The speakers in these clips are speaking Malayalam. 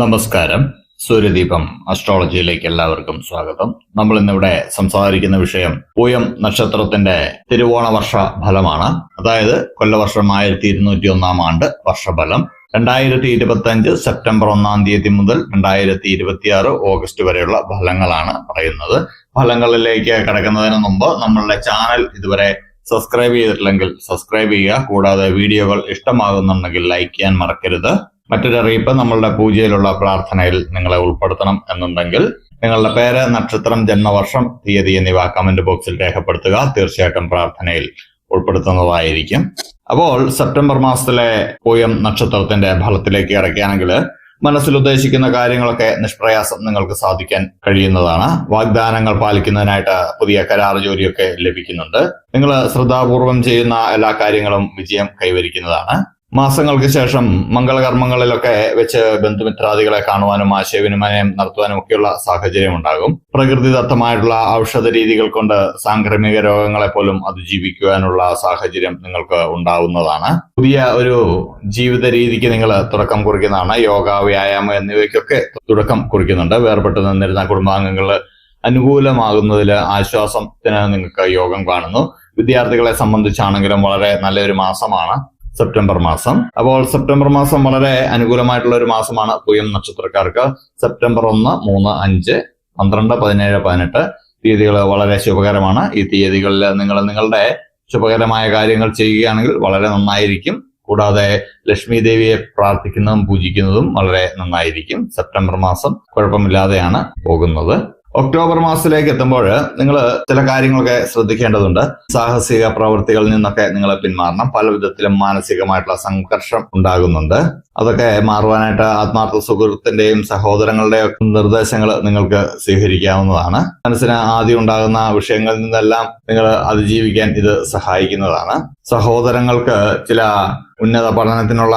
നമസ്കാരം. സൂര്യദീപം അസ്ട്രോളജിയിലേക്ക് എല്ലാവർക്കും സ്വാഗതം. നമ്മൾ ഇന്നിവിടെ സംസാരിക്കുന്ന വിഷയം പൂയം നക്ഷത്രത്തിന്റെ തിരുവോണ വർഷ ഫലമാണ്. അതായത് കൊല്ലവർഷം ആയിരത്തി ഇരുന്നൂറ്റി ഒന്നാം ആണ്ട് വർഷഫലം. രണ്ടായിരത്തി ഇരുപത്തി അഞ്ച് സെപ്റ്റംബർ ഒന്നാം തീയതി മുതൽ രണ്ടായിരത്തി ഇരുപത്തിയാറ് ഓഗസ്റ്റ് വരെയുള്ള ഫലങ്ങളാണ് പറയുന്നത്. ഫലങ്ങളിലേക്ക് കടക്കുന്നതിന് മുമ്പ് നമ്മളുടെ ചാനൽ ഇതുവരെ സബ്സ്ക്രൈബ് ചെയ്തിട്ടില്ലെങ്കിൽ സബ്സ്ക്രൈബ് ചെയ്യുക. കൂടാതെ വീഡിയോകൾ ഇഷ്ടമാകുന്നുണ്ടെങ്കിൽ ലൈക്ക് ചെയ്യാൻ മറക്കരുത്. മറ്റൊരു അറിയിപ്പ് നമ്മളുടെ പൂജയിലുള്ള പ്രാർത്ഥനയിൽ നിങ്ങളെ ഉൾപ്പെടുത്തണം എന്നുണ്ടെങ്കിൽ നിങ്ങളുടെ പേര് നക്ഷത്രം ജന്മവർഷം തീയതി എന്നിവ കമന്റ് ബോക്സിൽ രേഖപ്പെടുത്തുക. തീർച്ചയായിട്ടും പ്രാർത്ഥനയിൽ ഉൾപ്പെടുത്തുന്നതായിരിക്കും. അപ്പോൾ സെപ്റ്റംബർ മാസത്തിലെ പൂയം നക്ഷത്രത്തിന്റെ ഫലത്തിലേക്ക് ഇറക്കുകയാണെങ്കിൽ മനസ്സിൽ ഉദ്ദേശിക്കുന്ന കാര്യങ്ങളൊക്കെ നിഷ്പ്രയാസം നിങ്ങൾക്ക് സാധിക്കാൻ കഴിയുന്നതാണ്. വാഗ്ദാനങ്ങൾ പാലിക്കുന്നതിനായിട്ട് പുതിയ കരാർ ജോലിയൊക്കെ ലഭിക്കുന്നുണ്ട്. നിങ്ങൾ ശ്രദ്ധാപൂർവം ചെയ്യുന്ന എല്ലാ കാര്യങ്ങളും വിജയം കൈവരിക്കുന്നതാണ്. മാസങ്ങൾക്ക് ശേഷം മംഗളകർമ്മങ്ങളിലൊക്കെ വെച്ച് ബന്ധുമിത്രാദികളെ കാണുവാനും ആശയവിനിമയം നടത്തുവാനും ഒക്കെയുള്ള സാഹചര്യം ഉണ്ടാകും. പ്രകൃതിദത്തമായിട്ടുള്ള ഔഷധ രീതികൾ കൊണ്ട് സാംക്രമിക രോഗങ്ങളെ പോലും അതിജീവിക്കുവാനുള്ള സാഹചര്യം നിങ്ങൾക്ക് ഉണ്ടാവുന്നതാണ്. പുതിയ ഒരു ജീവിത രീതിക്ക് നിങ്ങൾ തുടക്കം കുറിക്കുന്നതാണ്. യോഗ വ്യായാമം എന്നിവയ്ക്കൊക്കെ തുടക്കം കുറിക്കുന്നുണ്ട്. വേർപെട്ട് നിന്നിരുന്ന കുടുംബാംഗങ്ങൾ അനുകൂലമാകുന്നതിൽ ആശ്വാസത്തിന് നിങ്ങൾക്ക് യോഗം കാണുന്നു. വിദ്യാർത്ഥികളെ സംബന്ധിച്ചാണെങ്കിലും വളരെ നല്ലൊരു മാസമാണ്. സെപ്റ്റംബർ മാസം. അപ്പോൾ സെപ്റ്റംബർ മാസം വളരെ അനുകൂലമായിട്ടുള്ള ഒരു മാസമാണ് പൂയം നക്ഷത്രക്കാർക്ക്. സെപ്റ്റംബർ ഒന്ന് മൂന്ന് അഞ്ച് പന്ത്രണ്ട് പതിനേഴ് പതിനെട്ട് തീയതികൾ വളരെ ശുഭകരമാണ്. ഈ തീയതികളിൽ നിങ്ങൾ നിങ്ങളുടെ ശുഭകരമായ കാര്യങ്ങൾ ചെയ്യുകയാണെങ്കിൽ വളരെ നന്നായിരിക്കും. കൂടാതെ ലക്ഷ്മി ദേവിയെ പ്രാർത്ഥിക്കുന്നതും പൂജിക്കുന്നതും വളരെ നന്നായിരിക്കും. സെപ്റ്റംബർ മാസം കുഴപ്പമില്ലാതെയാണ് പോകുന്നത്. ഒക്ടോബർ മാസത്തിലേക്ക് എത്തുമ്പോൾ നിങ്ങൾ ചില കാര്യങ്ങളൊക്കെ ശ്രദ്ധിക്കേണ്ടതുണ്ട്. സാഹസിക പ്രവൃത്തികളിൽ നിന്നൊക്കെ നിങ്ങൾ പിന്മാറണം. പല വിധത്തിലും മാനസികമായിട്ടുള്ള സംഘർഷം ഉണ്ടാകുന്നുണ്ട്. അതൊക്കെ മാറുവാനായിട്ട് ആത്മാർത്ഥ സുഹൃത്തിന്റെയും സഹോദരങ്ങളുടെയും നിർദ്ദേശങ്ങൾ നിങ്ങൾക്ക് സ്വീകരിക്കാവുന്നതാണ്. മനസ്സിന് ആദ്യം ഉണ്ടാകുന്ന വിഷയങ്ങളിൽ നിന്നെല്ലാം നിങ്ങൾ അതിജീവിക്കാൻ ഇത് സഹായിക്കുന്നതാണ്. സഹോദരങ്ങൾക്ക് ചില ഉന്നത പഠനത്തിനുള്ള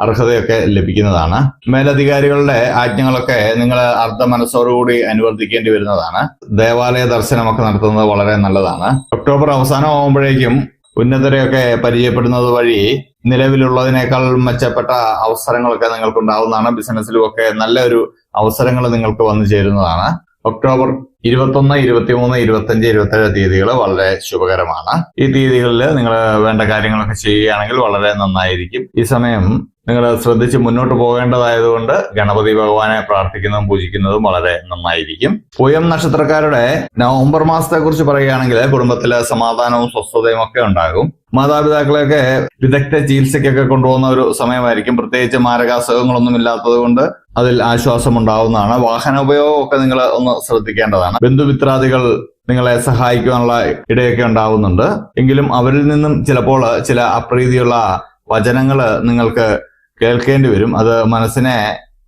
അർഹതയൊക്കെ ലഭിക്കുന്നതാണ്. മേലധികാരികളുടെ ആജ്ഞകളൊക്കെ നിങ്ങൾ അർദ്ധ മനസ്സോടുകൂടി അനുവർത്തിക്കേണ്ടി വരുന്നതാണ്. ദേവാലയ ദർശനമൊക്കെ നടത്തുന്നത് വളരെ നല്ലതാണ്. ഒക്ടോബർ അവസാനം ആകുമ്പോഴേക്കും ഉന്നതരെയൊക്കെ പരിചയപ്പെടുന്നത് വഴി നിലവിലുള്ളതിനേക്കാൾ മെച്ചപ്പെട്ട അവസരങ്ങളൊക്കെ നിങ്ങൾക്ക് ഉണ്ടാവുന്നതാണ് ബിസിനസ്സിലും ഒക്കെ നല്ലൊരു അവസരങ്ങൾ നിങ്ങൾക്ക് വന്നു ചേരുന്നതാണ്. ഒക്ടോബർ ഇരുപത്തൊന്ന് ഇരുപത്തിമൂന്ന് ഇരുപത്തഞ്ച് ഇരുപത്തേഴ് തീയതികൾ വളരെ ശുഭകരമാണ്. ഈ തീയതികളിൽ നിങ്ങൾ വേണ്ട കാര്യങ്ങളൊക്കെ ചെയ്യുകയാണെങ്കിൽ വളരെ നന്നായിരിക്കും. ഈ സമയം നിങ്ങൾ ശ്രദ്ധിച്ച് മുന്നോട്ട് പോകേണ്ടതായതുകൊണ്ട് ഗണപതി ഭഗവാനെ പ്രാർത്ഥിക്കുന്നതും പൂജിക്കുന്നതും വളരെ നന്നായിരിക്കും. പൂയം നക്ഷത്രക്കാരുടെ നവംബർ മാസത്തെ കുറിച്ച് പറയുകയാണെങ്കിൽ കുടുംബത്തിലെ സമാധാനവും സ്വസ്ഥതയും ഒക്കെ ഉണ്ടാകും. മാതാപിതാക്കളെയൊക്കെ വിദഗ്ധ ചികിത്സയ്ക്കൊക്കെ കൊണ്ടുപോകുന്ന ഒരു സമയമായിരിക്കും. പ്രത്യേകിച്ച് മാരകാസുഖങ്ങളൊന്നും ഇല്ലാത്തത് കൊണ്ട് അതിൽ ആശ്വാസം ഉണ്ടാവുന്നതാണ്. വാഹന ഉപയോഗമൊക്കെ നിങ്ങൾ ഒന്ന് ശ്രദ്ധിക്കേണ്ടതാണ്. ബന്ധുമിത്രാദികൾ നിങ്ങളെ സഹായിക്കുവാനുള്ള ഇടയൊക്കെ ഉണ്ടാവുന്നുണ്ട്. എങ്കിലും അവരിൽ നിന്നും ചിലപ്പോൾ ചില അപ്രീതിയുള്ള വചനങ്ങൾ നിങ്ങൾക്ക് കേൾക്കേണ്ടി വരും. അത് മനസ്സിനെ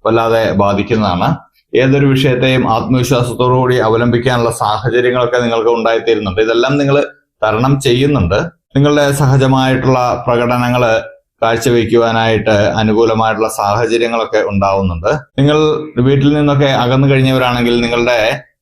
വല്ലാതെ ബാധിക്കുന്നതാണ്. ഏതൊരു വിഷയത്തെയും ആത്മവിശ്വാസത്തോടുകൂടി അവലംബിക്കാനുള്ള സാഹചര്യങ്ങളൊക്കെ നിങ്ങൾക്ക് ഉണ്ടായിത്തീരുന്നുണ്ട്. ഇതെല്ലാം നിങ്ങൾ തരണം ചെയ്യുന്നുണ്ട്. നിങ്ങളുടെ സഹജമായിട്ടുള്ള പ്രകടനങ്ങൾ കാഴ്ചവെക്കുവാനായിട്ട് അനുകൂലമായിട്ടുള്ള സാഹചര്യങ്ങളൊക്കെ ഉണ്ടാവുന്നുണ്ട്. നിങ്ങൾ വീട്ടിൽ നിന്നൊക്കെ അകന്നു കഴിഞ്ഞവരാണെങ്കിൽ നിങ്ങളുടെ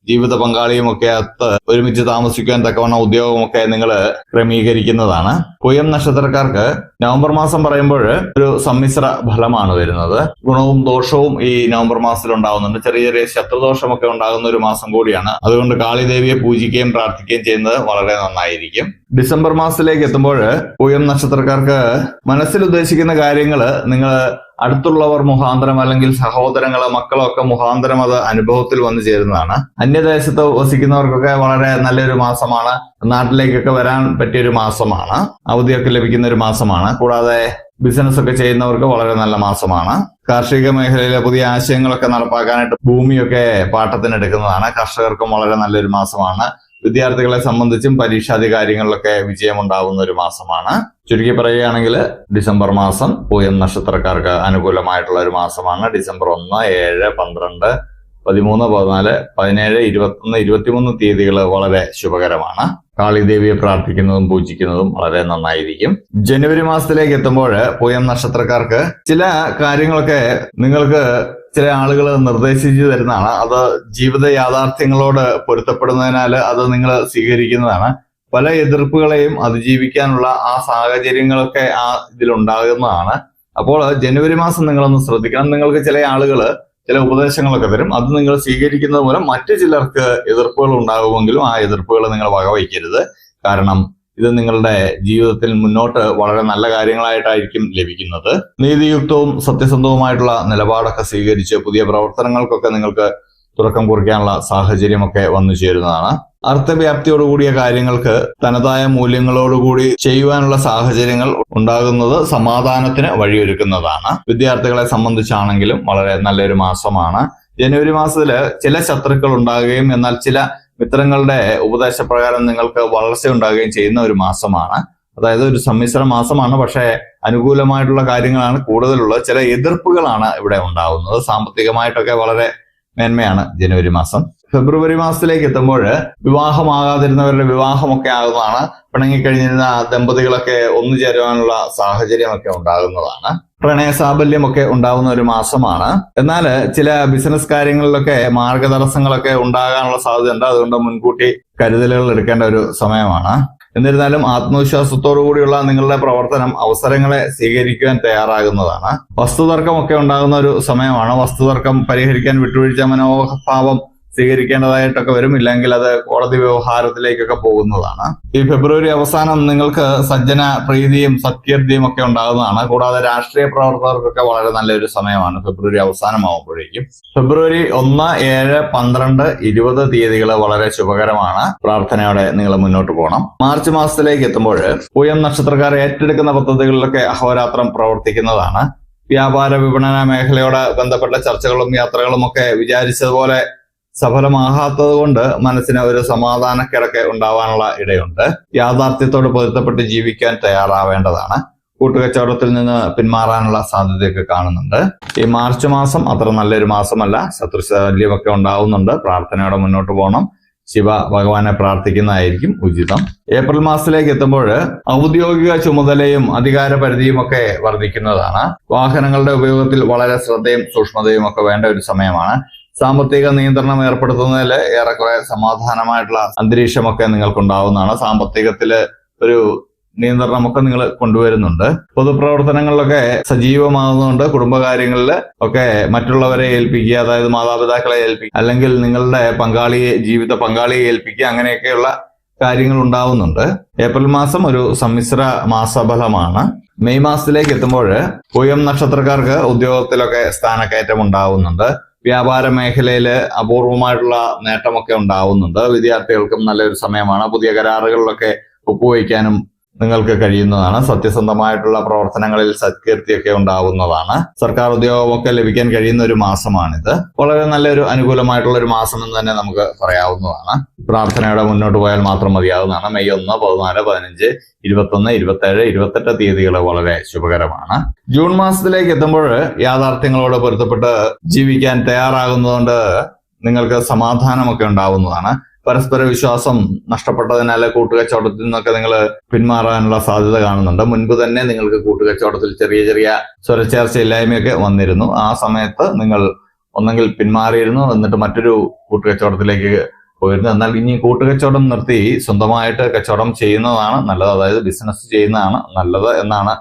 ജീവിത പങ്കാളിയും ഒക്കെ അത്ത് ഒരുമിച്ച് താമസിക്കാൻ തക്കവണ്ണം ഉദ്യോഗമൊക്കെ നിങ്ങൾ ക്രമീകരിക്കുന്നതാണ്. കുയം നക്ഷത്രക്കാർക്ക് നവംബർ മാസം പറയുമ്പോൾ ഒരു സമ്മിശ്ര ഫലമാണ് വരുന്നത്. ഗുണവും ദോഷവും ഈ നവംബർ മാസത്തിൽ ഉണ്ടാകുന്നുണ്ട് ചെറിയ ചെറിയ ശത്രുദോഷമൊക്കെ ഉണ്ടാകുന്ന ഒരു മാസം കൂടിയാണ്. അതുകൊണ്ട് കാളിദേവിയെ പൂജിക്കുകയും പ്രാർത്ഥിക്കുകയും ചെയ്യുന്നത് വളരെ നന്നായിരിക്കും. ഡിസംബർ മാസത്തിലേക്ക് എത്തുമ്പോൾ പൂയം നക്ഷത്രക്കാർക്ക് മനസ്സിൽ ഉദ്ദേശിക്കുന്ന കാര്യങ്ങൾ നിങ്ങൾ അടുത്തുള്ളവർ മുഖാന്തരം അല്ലെങ്കിൽ സഹോദരങ്ങളോ മക്കളോ ഒക്കെ മുഖാന്തരം അത് അനുഭവത്തിൽ വന്നു ചേരുന്നതാണ്. അന്യദേശത്ത് വസിക്കുന്നവർക്കൊക്കെ വളരെ നല്ലൊരു മാസമാണ്. നാട്ടിലേക്കൊക്കെ വരാൻ പറ്റിയൊരു മാസമാണ്. അവധിയൊക്കെ ലഭിക്കുന്ന ഒരു മാസമാണ്. കൂടാതെ ബിസിനസ് ഒക്കെ ചെയ്യുന്നവർക്ക് വളരെ നല്ല മാസമാണ്. കാർഷിക മേഖലയിലെ പുതിയ ആശയങ്ങളൊക്കെ നടപ്പാക്കാനായിട്ട് ഭൂമിയൊക്കെ പാട്ടത്തിനെടുക്കുന്നതാണ്. കർഷകർക്കും വളരെ നല്ലൊരു മാസമാണ്. വിദ്യാർത്ഥികളെ സംബന്ധിച്ചും പരീക്ഷാദി കാര്യങ്ങളിലൊക്കെ വിജയമുണ്ടാവുന്ന ഒരു മാസമാണ്. ചുരുക്കി പറയുകയാണെങ്കിൽ ഡിസംബർ മാസം പൂയം നക്ഷത്രക്കാർക്ക് അനുകൂലമായിട്ടുള്ള ഒരു മാസമാണ്. ഡിസംബർ ഒന്ന് ഏഴ് പന്ത്രണ്ട് പതിമൂന്ന് പതിനാല് പതിനേഴ് ഇരുപത്തൊന്ന് ഇരുപത്തിമൂന്ന് തീയതികൾ വളരെ ശുഭകരമാണ്. കാളിദേവിയെ പ്രാർത്ഥിക്കുന്നതും പൂജിക്കുന്നതും വളരെ നന്നായിരിക്കും. ജനുവരി മാസത്തിലേക്ക് എത്തുമ്പോൾ പൂയം നക്ഷത്രക്കാർക്ക് ചില കാര്യങ്ങളൊക്കെ നിങ്ങൾക്ക് ചില ആളുകൾ നിർദ്ദേശിച്ചു തരുന്നതാണ്. അത് ജീവിത യാഥാർത്ഥ്യങ്ങളോട് പൊരുത്തപ്പെടുന്നതിനാൽ അത് നിങ്ങൾ സ്വീകരിക്കുന്നതാണ്. പല എതിർപ്പുകളെയും അതിജീവിക്കാനുള്ള ആ സാഹചര്യങ്ങളൊക്കെ ആ ഇതിലുണ്ടാകുന്നതാണ്. അപ്പോൾ ജനുവരി മാസം നിങ്ങളൊന്ന് ശ്രദ്ധിക്കണം. നിങ്ങൾക്ക് ചില ആളുകൾ ചില ഉപദേശങ്ങളൊക്കെ തരും. അത് നിങ്ങൾ സ്വീകരിക്കുന്നത് മൂലം മറ്റു ചിലർക്ക് എതിർപ്പുകൾ ഉണ്ടാകുമെങ്കിലും ആ എതിർപ്പുകൾ നിങ്ങൾ വകവയ്ക്കരുത്. കാരണം ഇത് നിങ്ങളുടെ ജീവിതത്തിൽ മുന്നോട്ട് വളരെ നല്ല കാര്യങ്ങളായിട്ടായിരിക്കും ലഭിക്കുന്നത്. നീതിയുക്തവും സത്യസന്ധവുമായിട്ടുള്ള നിലപാടൊക്കെ സ്വീകരിച്ച് പുതിയ പ്രവർത്തനങ്ങൾക്കൊക്കെ നിങ്ങൾക്ക് തുടക്കം കുറിക്കാനുള്ള സാഹചര്യമൊക്കെ വന്നു ചേരുന്നതാണ്. അർത്ഥവ്യാപ്തിയോടുകൂടിയ കാര്യങ്ങൾക്ക് തനതായ മൂല്യങ്ങളോടുകൂടി ചെയ്യുവാനുള്ള സാഹചര്യങ്ങൾ ഉണ്ടാകുന്നത് സമാധാനത്തിന് വഴിയൊരുക്കുന്നതാണ്. വിദ്യാർത്ഥികളെ സംബന്ധിച്ചാണെങ്കിലും വളരെ നല്ലൊരു മാസമാണ്. ജനുവരി മാസത്തിൽ ചില ശത്രുക്കൾ ഉണ്ടാകുകയും എന്നാൽ ചില മിത്രങ്ങളുടെ ഉപദേശപ്രകാരം നിങ്ങൾക്ക് വളർച്ച ഉണ്ടാകുകയും ചെയ്യുന്ന ഒരു മാസമാണ്. അതായത് ഒരു സമ്മിശ്ര മാസമാണ്. പക്ഷേ അനുകൂലമായിട്ടുള്ള കാര്യങ്ങളാണ് കൂടുതലുള്ളത്. ചില എതിർപ്പുകളാണ് ഇവിടെ ഉണ്ടാവുന്നത് സാമ്പത്തികമായിട്ടൊക്കെ വളരെ മേന്മയാണ് ജനുവരി മാസം. ഫെബ്രുവരി മാസത്തിലേക്ക് എത്തുമ്പോൾ വിവാഹമാകാതിരുന്നവരുടെ വിവാഹമൊക്കെ ആകുന്നതാണ്. പിണങ്ങിക്കഴിഞ്ഞിരുന്ന ദമ്പതികളൊക്കെ ഒന്നു ചേരുവാനുള്ള സാഹചര്യമൊക്കെ ഉണ്ടാകുന്നതാണ്. പ്രണയ സാബല്യമൊക്കെ ഉണ്ടാകുന്ന ഒരു മാസമാണ്. എന്നാൽ ചില ബിസിനസ് കാര്യങ്ങളിലൊക്കെ മാർഗതടസ്സങ്ങളൊക്കെ ഉണ്ടാകാനുള്ള സാധ്യതയുണ്ട് അതുകൊണ്ട് മുൻകൂട്ടി കരുതലുകൾ എടുക്കേണ്ട ഒരു സമയമാണ്. എന്നിരുന്നാലും ആത്മവിശ്വാസത്തോടു കൂടിയുള്ള നിങ്ങളുടെ പ്രവർത്തനം അവസരങ്ങളെ സ്വീകരിക്കുവാൻ തയ്യാറാകുന്നതാണ്. വസ്തുതർക്കമൊക്കെ ഉണ്ടാകുന്ന ഒരു സമയമാണ്. വസ്തുതർക്കം പരിഹരിക്കാൻ വിട്ടുവീഴ്ച മനോഭാവം സ്വീകരിക്കേണ്ടതായിട്ടൊക്കെ വരും. ഇല്ലെങ്കിൽ അത് കോടതി വ്യവഹാരത്തിലേക്കൊക്കെ പോകുന്നതാണ്. ഈ ഫെബ്രുവരി അവസാനം നിങ്ങൾക്ക് സജ്ജന പ്രീതിയും സത്യർഥിയും ഒക്കെ ഉണ്ടാകുന്നതാണ്. കൂടാതെ രാഷ്ട്രീയ പ്രവർത്തകർക്കൊക്കെ വളരെ നല്ലൊരു സമയമാണ് ഫെബ്രുവരി അവസാനമാകുമ്പോഴേക്കും ഫെബ്രുവരി ഒന്ന് ഏഴ് പന്ത്രണ്ട് ഇരുപത് തീയതികൾ വളരെ ശുഭകരമാണ്. പ്രാർത്ഥനയോടെ നിങ്ങൾ മുന്നോട്ട് പോകണം. മാർച്ച് മാസത്തിലേക്ക് എത്തുമ്പോൾ പൂയം നക്ഷത്രക്കാർ ഏറ്റെടുക്കുന്ന പദ്ധതികളിലൊക്കെ അഹോരാത്രം പ്രവർത്തിക്കുന്നതാണ്. വ്യാപാര വിപണന മേഖലയോട് ബന്ധപ്പെട്ട ചർച്ചകളും യാത്രകളും ഒക്കെ വിചാരിച്ചതുപോലെ സഫലമാകാത്തത് കൊണ്ട് മനസ്സിന് ഒരു സമാധാനക്കിടക്ക് ഉണ്ടാവാനുള്ള ഇടയുണ്ട്. യാഥാർത്ഥ്യത്തോട് പൊരുത്തപ്പെട്ട് ജീവിക്കാൻ തയ്യാറാവേണ്ടതാണ്. കൂട്ടുകച്ചവടത്തിൽ നിന്ന് പിന്മാറാനുള്ള സാധ്യതയൊക്കെ കാണുന്നുണ്ട്. ഈ മാർച്ച് മാസം അത്ര നല്ലൊരു മാസമല്ല. ശത്രുശല്യമൊക്കെ ഉണ്ടാവുന്നുണ്ട്. പ്രാർത്ഥനയോടെ മുന്നോട്ട് പോകണം. ശിവ ഭഗവാനെ പ്രാർത്ഥിക്കുന്നതായിരിക്കും ഉചിതം. ഏപ്രിൽ മാസത്തിലേക്ക് എത്തുമ്പോൾ ഔദ്യോഗിക ചുമതലയും അധികാര പരിധിയും ഒക്കെ വർദ്ധിക്കുന്നതാണ്. വാഹനങ്ങളുടെ ഉപയോഗത്തിൽ വളരെ ശ്രദ്ധയും സൂക്ഷ്മതയും ഒക്കെ വേണ്ട ഒരു സമയമാണ്. സാമ്പത്തിക നിയന്ത്രണം ഏർപ്പെടുത്തുന്നതിൽ ഏറെക്കുറെ സമാധാനമായിട്ടുള്ള അന്തരീക്ഷമൊക്കെ നിങ്ങൾക്കുണ്ടാവുന്നതാണ്. സാമ്പത്തികത്തിൽ ഒരു നിയന്ത്രണമൊക്കെ നിങ്ങൾ കൊണ്ടുവരുന്നുണ്ട്. പൊതുപ്രവർത്തനങ്ങളിലൊക്കെ സജീവമാകുന്നതുകൊണ്ട് കുടുംബകാര്യങ്ങളിൽ ഒക്കെ മറ്റുള്ളവരെ ഏൽപ്പിക്കുക അതായത് മാതാപിതാക്കളെ ഏൽപ്പിക്കുക അല്ലെങ്കിൽ നിങ്ങളുടെ പങ്കാളിയെ ജീവിത പങ്കാളിയെ ഏൽപ്പിക്കുക അങ്ങനെയൊക്കെയുള്ള കാര്യങ്ങൾ ഉണ്ടാവുന്നുണ്ട്. ഏപ്രിൽ മാസം ഒരു സമ്മിശ്ര മാസഫലമാണ്. മെയ് മാസത്തിലേക്ക് എത്തുമ്പോൾ പൂയം നക്ഷത്രക്കാർക്ക് ഉദ്യോഗത്തിലൊക്കെ സ്ഥാനക്കയറ്റം ഉണ്ടാവുന്നുണ്ട് വ്യാപാര മേഖലയിൽ അപൂർവമായിട്ടുള്ള നേട്ടമൊക്കെ ഉണ്ടാവുന്നുണ്ട്. വിദ്യാർത്ഥികൾക്കും നല്ലൊരു സമയമാണ്. പുതിയ കരാറുകളിലൊക്കെ ഒപ്പുവയ്ക്കാനും നിങ്ങൾക്ക് കഴിയുന്നതാണ്. സത്യസന്ധമായിട്ടുള്ള പ്രവർത്തനങ്ങളിൽ സത്കീർത്തിയൊക്കെ ഉണ്ടാവുന്നതാണ്. സർക്കാർ ഉദ്യോഗമൊക്കെ ലഭിക്കാൻ കഴിയുന്ന ഒരു മാസമാണിത്. വളരെ നല്ലൊരു അനുകൂലമായിട്ടുള്ള ഒരു മാസം എന്ന് തന്നെ നമുക്ക് പറയാവുന്നതാണ്. പ്രാർത്ഥനയുടെ മുന്നോട്ട് പോയാൽ മാത്രം മതിയാവുന്നതാണ്. മെയ് ഒന്ന് പതിനാല് പതിനഞ്ച് ഇരുപത്തൊന്ന് ഇരുപത്തേഴ് ഇരുപത്തെട്ട് തീയതികൾ വളരെ ശുഭകരമാണ്. ജൂൺ മാസത്തിലേക്ക് എത്തുമ്പോൾ യാഥാർത്ഥ്യങ്ങളോട് പൊരുത്തപ്പെട്ട് ജീവിക്കാൻ തയ്യാറാകുന്നതുകൊണ്ട് നിങ്ങൾക്ക് സമാധാനമൊക്കെ ഉണ്ടാവുന്നതാണ്. പരസ്പര വിശ്വാസം നഷ്ടപ്പെട്ടതിനാൽ കൂട്ടുകച്ചവടത്തിൽ നിന്നൊക്കെ നിങ്ങൾ പിന്മാറാനുള്ള സാധ്യത കാണുന്നുണ്ട്. മുൻപ് തന്നെ നിങ്ങൾക്ക് കൂട്ടുകച്ചവടത്തിൽ ചെറിയ ചെറിയ സ്വരച്ചേർച്ചയില്ലായ്മയൊക്കെ വന്നിരുന്നു. ആ സമയത്ത് നിങ്ങൾ ഒന്നെങ്കിൽ പിന്മാറിയിരുന്നു എന്നിട്ട് മറ്റൊരു കൂട്ടുകച്ചവടത്തിലേക്ക് പോയിരുന്നു. എന്നാൽ ഇനി കൂട്ടുകച്ചവടം നിർത്തി സ്വന്തമായിട്ട് കച്ചവടം ചെയ്യുന്നതാണ് നല്ലത്. അതായത് ബിസിനസ് ചെയ്യുന്നതാണ് നല്ലത് എന്നാണ്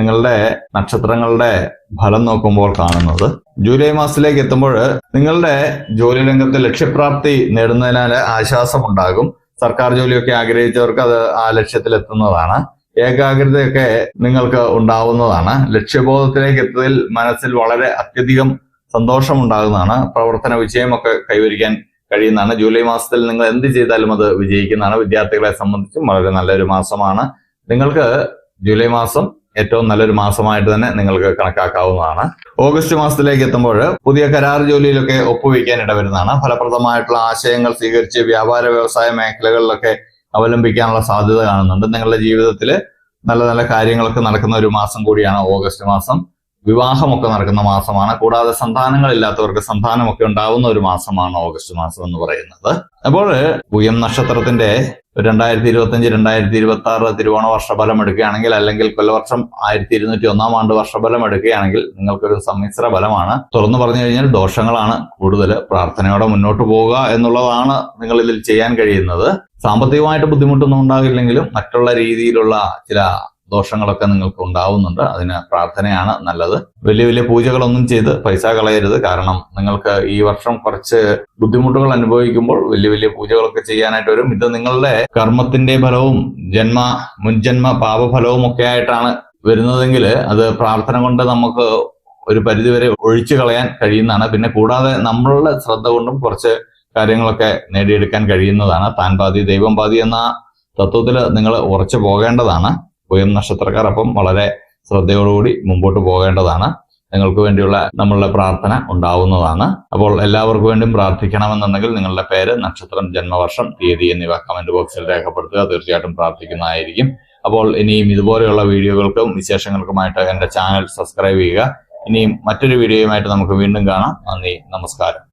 നിങ്ങളുടെ നക്ഷത്രങ്ങളുടെ ഫലം നോക്കുമ്പോൾ കാണുന്നത്. ജൂലൈ മാസത്തിലേക്ക് എത്തുമ്പോൾ നിങ്ങളുടെ ജോലി രംഗത്ത് ലക്ഷ്യപ്രാപ്തി നേടുന്നതിനാൽ ആശ്വാസമുണ്ടാകും. സർക്കാർ ജോലിയൊക്കെ ആഗ്രഹിച്ചവർക്ക് അത് ആ ലക്ഷ്യത്തിൽ എത്തുന്നതാണ് ഏകാഗ്രതയൊക്കെ നിങ്ങൾക്ക് ഉണ്ടാവുന്നതാണ്. ലക്ഷ്യബോധത്തിലേക്ക് എത്തതിൽ മനസ്സിൽ വളരെ അത്യധികം സന്തോഷമുണ്ടാകുന്നതാണ്. പ്രവർത്തന വിജയമൊക്കെ കൈവരിക്കാൻ കഴിയുന്നതാണ്. ജൂലൈ മാസത്തിൽ നിങ്ങൾ എന്ത് ചെയ്താലും അത് വിജയിക്കുന്നതാണ്. വിദ്യാർത്ഥികളെ സംബന്ധിച്ചും വളരെ നല്ലൊരു മാസമാണ്. നിങ്ങൾക്ക് ജൂലൈ മാസം ഏറ്റവും നല്ലൊരു മാസമായിട്ട് തന്നെ നിങ്ങൾക്ക് കണക്കാക്കാവുന്നതാണ്. ഓഗസ്റ്റ് മാസത്തിലേക്ക് എത്തുമ്പോൾ പുതിയ കരാർ ജോലിയിലൊക്കെ ഒപ്പുവെക്കാൻ ഇടവരുന്നതാണ്. ഫലപ്രദമായിട്ടുള്ള ആശയങ്ങൾ സ്വീകരിച്ച് വ്യാപാര വ്യവസായ മേഖലകളിലൊക്കെ അവലംബിക്കാനുള്ള സാധ്യത കാണുന്നുണ്ട്. നിങ്ങളുടെ ജീവിതത്തിൽ നല്ല നല്ല കാര്യങ്ങളൊക്കെ നടക്കുന്ന ഒരു മാസം കൂടിയാണ് ഓഗസ്റ്റ് മാസം. വിവാഹമൊക്കെ നടക്കുന്ന മാസമാണ്. കൂടാതെ സന്താനങ്ങളില്ലാത്തവർക്ക് സന്താനമൊക്കെ ഉണ്ടാവുന്ന ഒരു മാസമാണ് ഓഗസ്റ്റ് മാസം എന്ന് പറയുന്നത്. അപ്പോൾ ഉയം നക്ഷത്രത്തിന്റെ രണ്ടായിരത്തി ഇരുപത്തി അഞ്ച് രണ്ടായിരത്തി ഇരുപത്തി ആറ് തിരുവോണ വർഷഫലം എടുക്കുകയാണെങ്കിൽ അല്ലെങ്കിൽ കൊല്ലവർഷം ആയിരത്തി ഇരുന്നൂറ്റി ഒന്നാം ആണ്ട് വർഷഫലം എടുക്കുകയാണെങ്കിൽ നിങ്ങൾക്കൊരു സമ്മിശ്ര ഫലമാണ്. തുറന്നു പറഞ്ഞു കഴിഞ്ഞാൽ ദോഷങ്ങളാണ് കൂടുതൽ. പ്രാർത്ഥനയോടെ മുന്നോട്ട് പോവുക എന്നുള്ളതാണ് നിങ്ങൾ ഇതിൽ ചെയ്യാൻ കഴിയുന്നത്. സാമ്പത്തികമായിട്ട് ബുദ്ധിമുട്ടൊന്നും ഉണ്ടാകില്ലെങ്കിലും മറ്റുള്ള രീതിയിലുള്ള ചില ദോഷങ്ങളൊക്കെ നിങ്ങൾക്ക് ഉണ്ടാവുന്നുണ്ട്. അതിന് പ്രാർത്ഥനയാണ് നല്ലത്. വലിയ വലിയ പൂജകളൊന്നും ചെയ്ത് പൈസ കളയരുത്. കാരണം നിങ്ങൾക്ക് ഈ വർഷം കുറച്ച് ബുദ്ധിമുട്ടുകൾ അനുഭവിക്കുമ്പോൾ വലിയ വലിയ പൂജകളൊക്കെ ചെയ്യാനായിട്ട് വരും. ഇത് നിങ്ങളുടെ കർമ്മത്തിന്റെ ഫലവും ജന്മ മുൻജന്മ പാപഫലവും ഒക്കെ ആയിട്ടാണ് വരുന്നതെങ്കിൽ അത് പ്രാർത്ഥന കൊണ്ട് നമുക്ക് ഒരു പരിധിവരെ ഒഴിച്ചു കളയാൻ കഴിയുന്നതാണ്. പിന്നെ കൂടാതെ നമ്മളുടെ ശ്രദ്ധ കൊണ്ടും കുറച്ച് കാര്യങ്ങളൊക്കെ നേടിയെടുക്കാൻ കഴിയുന്നതാണ്. താൻ പാതി ദൈവം പാതി എന്ന തത്വത്തിൽ നിങ്ങൾ ഉറച്ചു പോകേണ്ടതാണ്. ഉയം നക്ഷത്രക്കാർ. അപ്പം വളരെ ശ്രദ്ധയോടുകൂടി മുമ്പോട്ട് പോകേണ്ടതാണ്. നിങ്ങൾക്ക് വേണ്ടിയുള്ള നമ്മളുടെ പ്രാർത്ഥന ഉണ്ടാവുന്നതാണ്. അപ്പോൾ എല്ലാവർക്കും വേണ്ടിയും പ്രാർത്ഥിക്കണമെന്നുണ്ടെങ്കിൽ നിങ്ങളുടെ പേര് നക്ഷത്രം ജന്മവർഷം തീയതി എന്നിവ കമന്റ് ബോക്സിൽ രേഖപ്പെടുത്തുക. തീർച്ചയായിട്ടും പ്രാർത്ഥിക്കുന്നതായിരിക്കും. അപ്പോൾ ഇനിയും ഇതുപോലെയുള്ള വീഡിയോകൾക്കും വിശേഷങ്ങൾക്കുമായിട്ട് എന്റെ ചാനൽ സബ്സ്ക്രൈബ് ചെയ്യുക. ഇനിയും മറ്റൊരു വീഡിയോയുമായിട്ട് നമുക്ക് വീണ്ടും കാണാം. നന്ദി നമസ്കാരം.